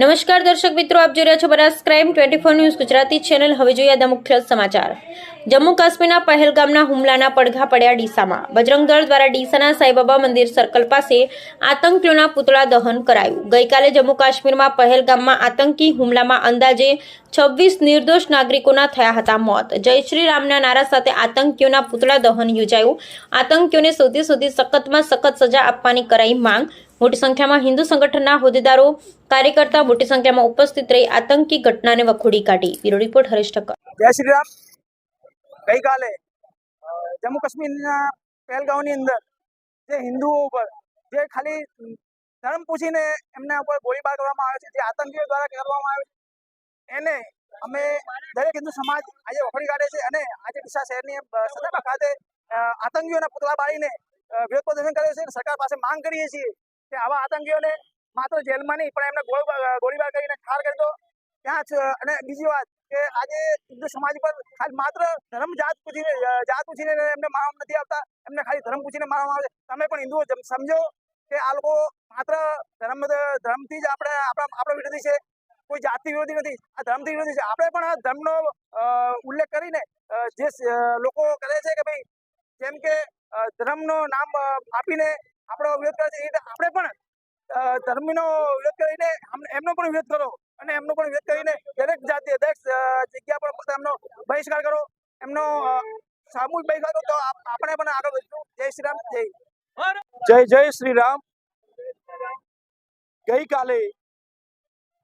નમસ્કાર દર્શક મિત્રો, આપ જોઈ રહ્યા છો Banas crime twenty four news Gujarati channel. હવે જોઈએ આજના મુખ્ય સમાચાર. જમ્મુ કાશ્મીરના પહેલગામના હુમલાના પડઘા પડ્યા ડીસામાં. બજરંગ દળ દ્વારા ડીસાના સાંઈબાબા મંદિર સર્કલ પાસે આતંકીઓના પુતળા દહન કરાયું. ગઈકાલે જમ્મુ કાશ્મીરમાં પહેલગામમાં આતંકી હુમલામાં અંદાજે છવ્વીસ નિર્દોષ નાગરિકોના થયા હતા મોત. જય શ્રી રામના નારા સાથે આતંકીઓના પુતળા દહન યોજાયું. આતંકીઓને શોધી સુધી સખતમાં સખત સજા આપવાની કરાઈ માંગ મોટી સંખ્યામાં હિન્દુ સંગઠનના હોદ્દેદારો, કાર્યકર્તા મોટી સંખ્યામાં ઉપસ્થિત રહી આતંકી ઘટનાને વખોડી કાઢી. Bureau report Haresh Thakkar. જય શ્રી રામ. ગઈકાલે જમ્મુ કાશ્મીરના પહેલગાંવની અંદર જે હિન્દુઓ ઉપર, જે ખાલી ધર્મ પૂછીને એમના ઉપર ગોળીબાર કરવામાં આવે છે, જે આતંકીઓ દ્વારા કરવામાં આવે છે, એને અમે દરેક હિન્દુ સમાજ આજે વખોડી કાઢે છે અને આજે ડીસા શહેરની સદાબા ખાતે આતંકીઓના પુતળા બાળીને વિરોધ પ્રદર્શન કર્યો છે સરકાર પાસે માંગ કરીએ છીએ કે આવા આતંકીઓને માત્ર જેલમાં નહીં, પણ એમને ગોળીબાર કરીને ઠાર કરી દો. ત્યાં અને બીજી વાત કે આજે હિન્દુ સમાજ પર ખાલી માત્ર ધર્મ જાત પૂછીને જાત પૂછીને એમને મારવામાં નથી આવતા. એમને ખાલી ધર્મ પૂછીને મારવામાં આવે તમે પણ હિન્દુઓ સમજો કે આ લોકો માત્ર ધર્મ, ધર્મથી જ આપણે, આપણા આપણા વિરોધી છે. કોઈ જાતિ વિરોધી નથી. આ ધર્મથી વિરોધી છે. આપણે પણ આ ધર્મનો ઉલ્લેખ કરીને જે લોકો કરે છે કે ભાઈ, જેમ કે ધર્મનો નામ આપીને આપણો વિરોધ કરે છે આપણે પણ ધર્મનો વિરોધ કરીને એમનો પણ વિરોધ કરો અને એમનો પણ વિરોધ કરીને દરેક જાતિ દરેક જગ્યા પર એમનો બહિષ્કાર કરો, એમનો સામૂહિક બહિષ્કાર કરો તો આપણે પણ આગળ વધશું. જય શ્રી રામ, જય જય જય શ્રી રામ. ગઈકાલે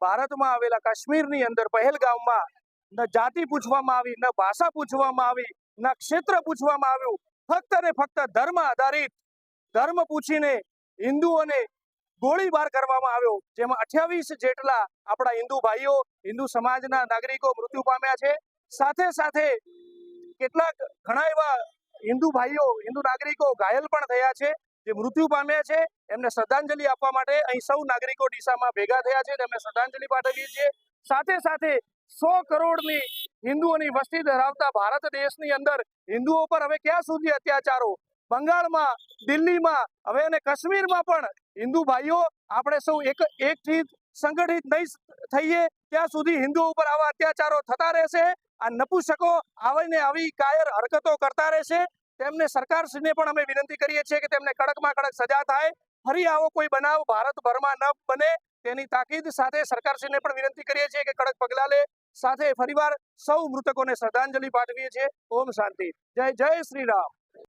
ભારતમાં આવેલા કાશ્મીરની અંદર પહેલગામમાં ન જાતિ પૂછવામાં આવી, ન ભાષા પૂછવામાં આવી, ન ક્ષેત્ર પૂછવામાં આવ્યું, ફક્ત ને ફક્ત ધર્મ આધારિત ધર્મ પૂછીને હિન્દુઓને ગોળીબાર કરવામાં આવ્યો. જેમાં અઠ્યાવીસ જેટલા આપણા હિન્દુ ભાઈઓ, હિન્દુ સમાજના નાગરિકો મૃત્યુ પામ્યા છે. સાથે સાથે કેટલાક ઘણા એવા હિન્દુ ભાઈઓ, હિન્દુ નાગરિકો ઘાયલ પણ થયા છે, જે મૃત્યુ પામ્યા છે. એમને શ્રદ્ધાંજલિ આપવા માટે અહીં સૌ નાગરિકો ડીસામાં ભેગા થયા છે તેમને શ્રદ્ધાંજલિ પાઠવીએ છીએ. સાથે સાથે સો કરોડની હિન્દુઓની વસ્તી ધરાવતા ભારત દેશની અંદર હિન્દુઓ પર હવે ક્યાં સુધી અત્યાચારો? બંગાળમાં, દિલ્હીમાં, હવે અને કાશ્મીરમાં પણ હિન્દુ ભાઈઓ આપણે સૌ એક, એકથી સંગઠિત નહીં થઈએ, ત્યાં સુધી હિન્દુઓ ઉપર આવા અત્યાચારો થતા રહેશે, આ નપુસકો આવીને આવી કાયર હરકતો કરતા રહેશે. તેમને સરકારશ્રીને પણ અમે વિનંતી કરીએ છીએ કે તેમને કડકમાં કડક સજા થાય. ફરી આવો કોઈ બનાવ ભારતભરમાં ન બને, તેની તાકીદ સાથે સરકારશ્રીને પણ વિનંતી કરીએ છીએ કે કડક પગલાં લે. સાથે ફરીવાર સૌ મૃતકોને શ્રદ્ધાંજલિ પાઠવીએ છીએ. ઓમ શાંતિ. જય જય શ્રી રામ.